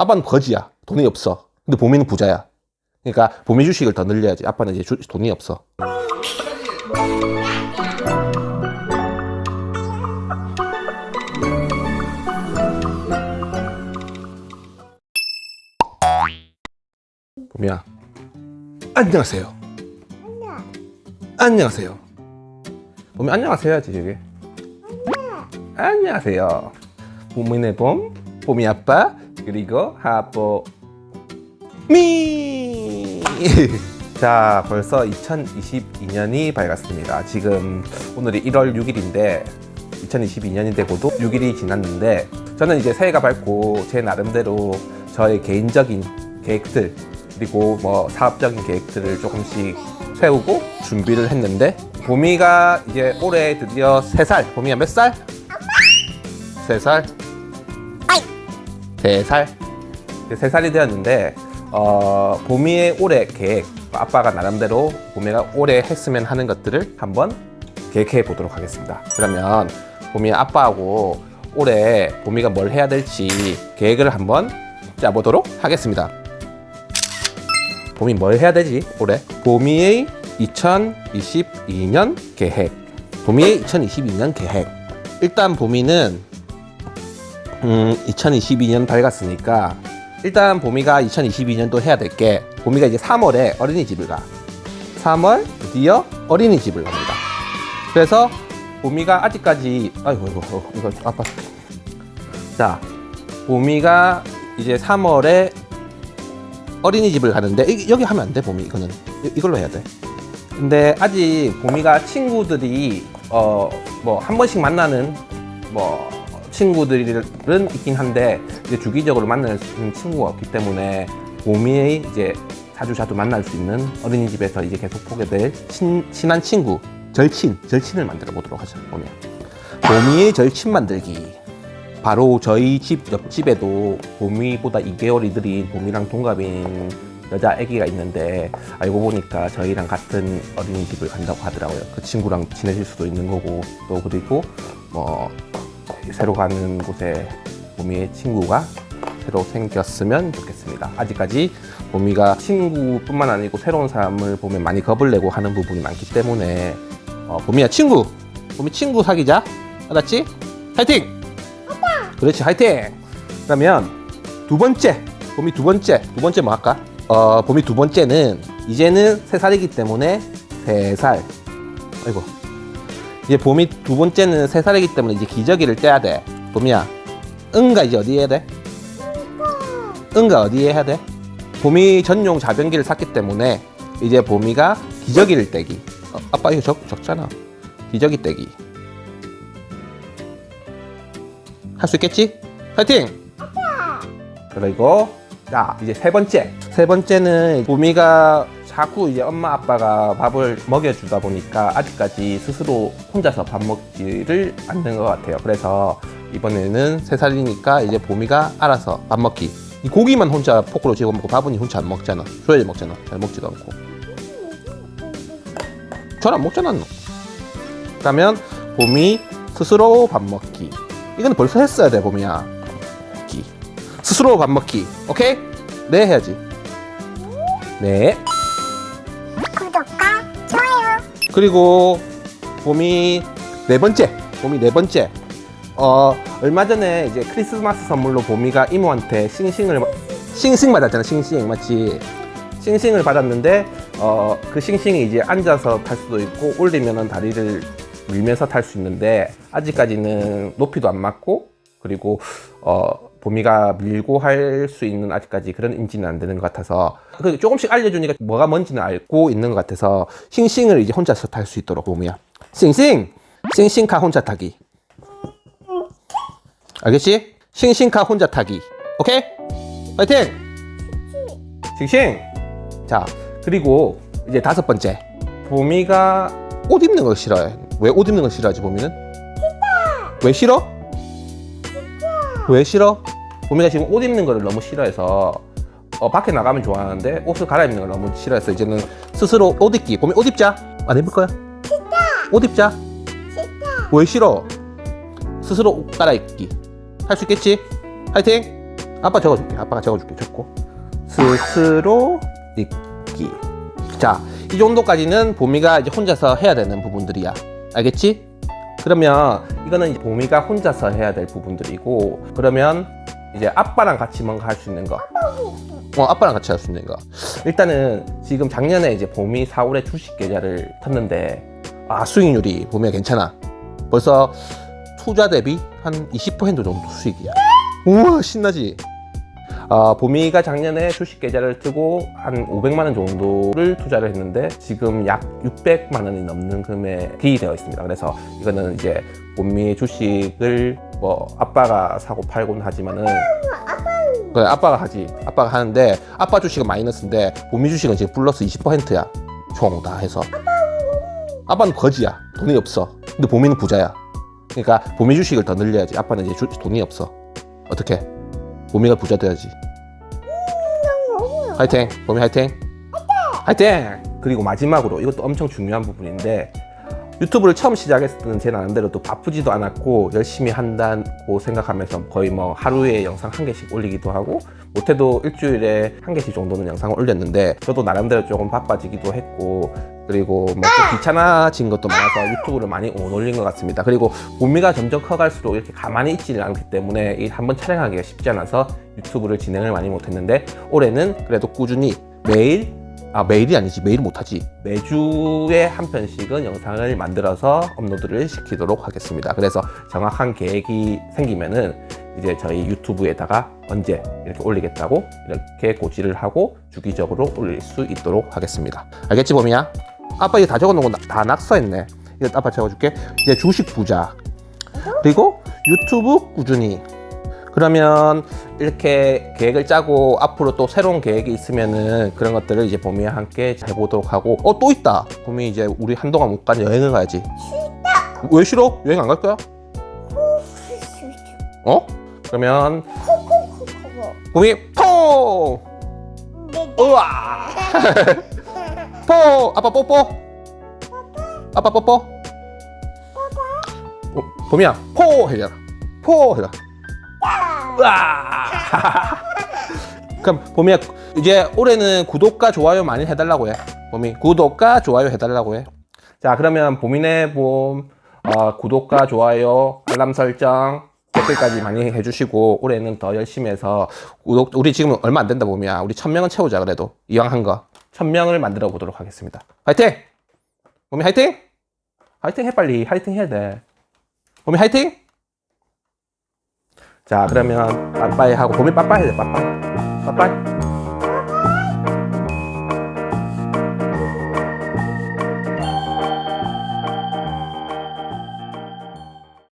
아빠는 거지야. 돈이 없어. 근데 봄이는 부자야. 그러니까 봄이 주식을 더 늘려야지. 아빠는 이제 주- 돈이 없어. 봄이야. 안녕하세요. 안녕하세요. 봄이 안녕하세요 해야지 저게. 안녕하세요. 봄이네 봄, 봄이 아빠, 그리고 하보 미. 자, 벌써 2022년이 밝았습니다. 지금 오늘이 1월 6일인데 2022년이 되고도 6일이 지났는데 저는 이제 새해가 밝고 제 나름대로 저의 개인적인 계획들 그리고 뭐 사업적인 계획들을 조금씩 세우고 준비를 했는데 봄이가 이제 올해 드디어 3살 봄이가 몇 살? 3살? 3살? 이제 3살이 되었는데 어, 봄이의 올해 계획 아빠가 나름대로 봄이가 올해 했으면 하는 것들을 한번 계획해 보도록 하겠습니다 그러면 봄이 아빠하고 올해 봄이가 뭘 해야 될지 계획을 한번 짜보도록 하겠습니다 봄이 뭘 해야 되지 올해? 봄이의 2022년 계획 봄이의 2022년 계획 일단 봄이는 음, 2022년 밝았으니까 일단 봄이가 2022년도 해야 될게 봄이가 이제 3월에 어린이집을 가. 3월 드디어 어린이집을 갑니다. 그래서 봄이가 아직까지 아이고 이거 어, 이거 아빠 자 봄이가 이제 3월에 어린이집을 가는데 이- 여기 하면 안돼 봄이? 이거는. 이- 이걸로 해야 돼. 근데 아직 봄이가 친구들이 어 뭐 한 번씩 만나는 뭐 친구들은 있긴 한데 이제 주기적으로 만날 수 있는 친구가 없기 때문에 봄이 이제 자주 자주 만날 수 있는 어린이집에서 이제 계속 보게 될 친, 친한 친구 절친 절친을 만들어 보도록 하죠 봄이 봄이의 절친 만들기 바로 저희 집 옆집에도 봄이보다 2개월이 느린 봄이랑 동갑인 여자 아기가 있는데 알고 보니까 저희랑 같은 어린이집을 간다고 하더라고요. 그 친구랑 지내실 수도 있는 거고 또 그리고 뭐 새로 가는 곳에 봄이의 친구가 새로 생겼으면 좋겠습니다. 아직까지 봄이가 친구뿐만 아니고 새로운 사람을 보면 많이 겁을 내고 하는 부분이 많기 때문에 어, 봄이야 친구, 봄이 친구 사귀자. 알았지? 파이팅! 그렇지 화이팅 그러면 두 번째 봄이 두 번째 두 번째 뭐 할까 어 봄이 두 번째는 이제는 세 살이기 때문에 세 살 아이고 이제 봄이 두 번째는 세 살이기 때문에 이제 기저귀를 떼야 돼. 봄이야. 응가 이제 어디 해야 돼? 응가 어디에 해야 돼? 봄이 전용 자변기를 샀기 때문에 이제 봄이가 기저귀를 떼기. 어, 아빠 이거 적, 적잖아. 기저귀 떼기. 할 수 있겠지? 파이팅! 그리고 자 이제 세 번째. 세 번째는 봄이가 자꾸 이제 엄마 아빠가 밥을 먹여주다 보니까 아직까지 스스로 혼자서 밥 먹지를 않는 것 같아요. 그래서 이번에는 세 살이니까 이제 봄이가 알아서 밥 먹기. 이 고기만 혼자 포크로 집어 먹고 밥은 혼자 안 먹잖아. 줘야지 먹잖아. 잘 먹지도 않고. 잘 안 먹잖아 너. 그러면 봄이 스스로 밥 먹기. 이건 벌써 했어야 돼 봄이야. 먹기. 스스로 밥 먹기. 오케이? 네 해야지. 네 그리고 봄이 네 번째 봄이 네 번째. 어 얼마 전에 이제 크리스마스 선물로 봄이가 이모한테 싱싱을 싱싱 받았잖아 싱싱 맞지? 싱싱을 받았는데 어 그 싱싱이 이제 앉아서 탈 수도 있고 올리면은 다리를 밀면서 탈 수 있는데 아직까지는 높이도 안 맞고 그리고 어 봄이가 밀고 할 수 있는 아직까지 그런 인지는 안 되는 것 같아서 그 조금씩 알려주니까 뭐가 뭔지는 알고 있는 것 같아서 싱싱을 이제 혼자서 탈 수 있도록 봄이야 싱싱 싱싱카 혼자 타기 알겠지? 싱싱카 혼자 타기 오케이? 파이팅! 싱싱! 자 그리고 이제 다섯 번째 봄이가 옷 입는 걸 싫어해 왜 옷 입는 걸 싫어하지 봄이는? 왜 싫어? 왜 싫어? 봄이가 지금 옷 입는 거를 너무 싫어해서 어, 밖에 나가면 좋아하는데 옷을 갈아입는 걸 너무 싫어해서 이제는 스스로 옷 입기 봄이 옷 입자 안 입을 거야? 옷 입자 왜 싫어? 스스로 옷 갈아입기 할 수 있겠지? 파이팅! 아빠 적어줄게. 아빠가 적어줄게. 적고 스스로 읽기. 자, 이 정도까지는 보미가 이제 혼자서 해야 되는 부분들이야. 알겠지? 그러면 이거는 보미가 혼자서 해야 될 부분들이고 그러면 이제 아빠랑 같이 뭔가 할 수 있는 거. 어, 아빠랑 같이 할 수 있는 거. 일단은 지금 작년에 이제 봄이 4월에 주식 계좌를 탔는데 아 수익률이 보면 괜찮아. 벌써 투자 대비 한 20% 정도 수익이야. 우와 신나지. 아 봄이가 작년에 주식 계좌를 뜨고 한 500만 원 정도를 투자를 했는데 지금 약 600만 원이 넘는 금액이 되어 있습니다. 그래서 이거는 이제 봄이 주식을 뭐 아빠가 사고 팔곤 하지만은 그래 아빠가 하지. 아빠가 하는데 아빠 주식은 마이너스인데 보미 주식은 지금 플러스 20%야. 총 다 해서. 아빠는 거지야. 돈이 없어. 근데 보미는 부자야. 그러니까 보미 주식을 더 늘려야지. 아빠는 이제 주- 돈이 없어. 어떻게 보미가 부자 돼야지. 화이팅! 보미 화이팅! 화이팅! 그리고 마지막으로 이것도 엄청 중요한 부분인데 유튜브를 처음 시작했을 때는 제 나름대로 또 바쁘지도 않았고 열심히 한다고 생각하면서 거의 뭐 하루에 영상 한 개씩 올리기도 하고 못해도 일주일에 한 개씩 정도는 영상을 올렸는데 저도 나름대로 조금 바빠지기도 했고 그리고 뭐 또 귀찮아진 것도 많아서 유튜브를 많이 못 올린 것 같습니다. 그리고 몸미가 점점 커갈수록 이렇게 가만히 있지를 않기 때문에 이 한번 촬영하기가 쉽지 않아서 유튜브를 진행을 많이 못했는데 올해는 그래도 꾸준히 매일 아 매일이 아니지. 매일 못하지. 매주에 한 편씩은 영상을 만들어서 업로드를 시키도록 하겠습니다. 그래서 정확한 계획이 생기면은 이제 저희 유튜브에다가 언제 이렇게 올리겠다고 이렇게 고지를 하고 주기적으로 올릴 수 있도록 하겠습니다. 알겠지 봄이야? 아빠 이거 다 적어놓은 거 다 낙서했네. 이거 아빠 적어줄게. 이제 주식 부자. 그리고 유튜브 꾸준히 그러면 이렇게 계획을 짜고 앞으로 또 새로운 계획이 있으면은 그런 것들을 이제 봄이와 함께 해보도록 하고. 어 또 있다. 봄이 이제 우리 한동안 못 간 여행을 가야지. 싫다. 왜 싫어? 여행 안 갈 거야? 어? 그러면 봄이 포! 우와! 포! 아빠 뽀뽀? 아빠 뽀뽀? 어, 봄이야 포 해라. 포 해라 으아! 그럼 봄이야 이제 올해는 구독과 좋아요 많이 해달라고 해. 봄이 구독과 좋아요 해달라고 해 자 그러면 봄이네 봄. 어, 구독과 좋아요 알람 설정 댓글까지 많이 해주시고 올해는 더 열심히 해서 구독 우리 지금 얼마 안 된다 봄이야. 우리 천 명은 채우자 그래도. 이왕 한 거 천 명을 만들어 보도록 하겠습니다. 화이팅! 봄이 화이팅! 화이팅 해 빨리. 화이팅 해야 돼. 봄이 화이팅 자 그러면 빠빠이 하고 봄이 빠빠이 해야 돼 빠빠이. 빠빠이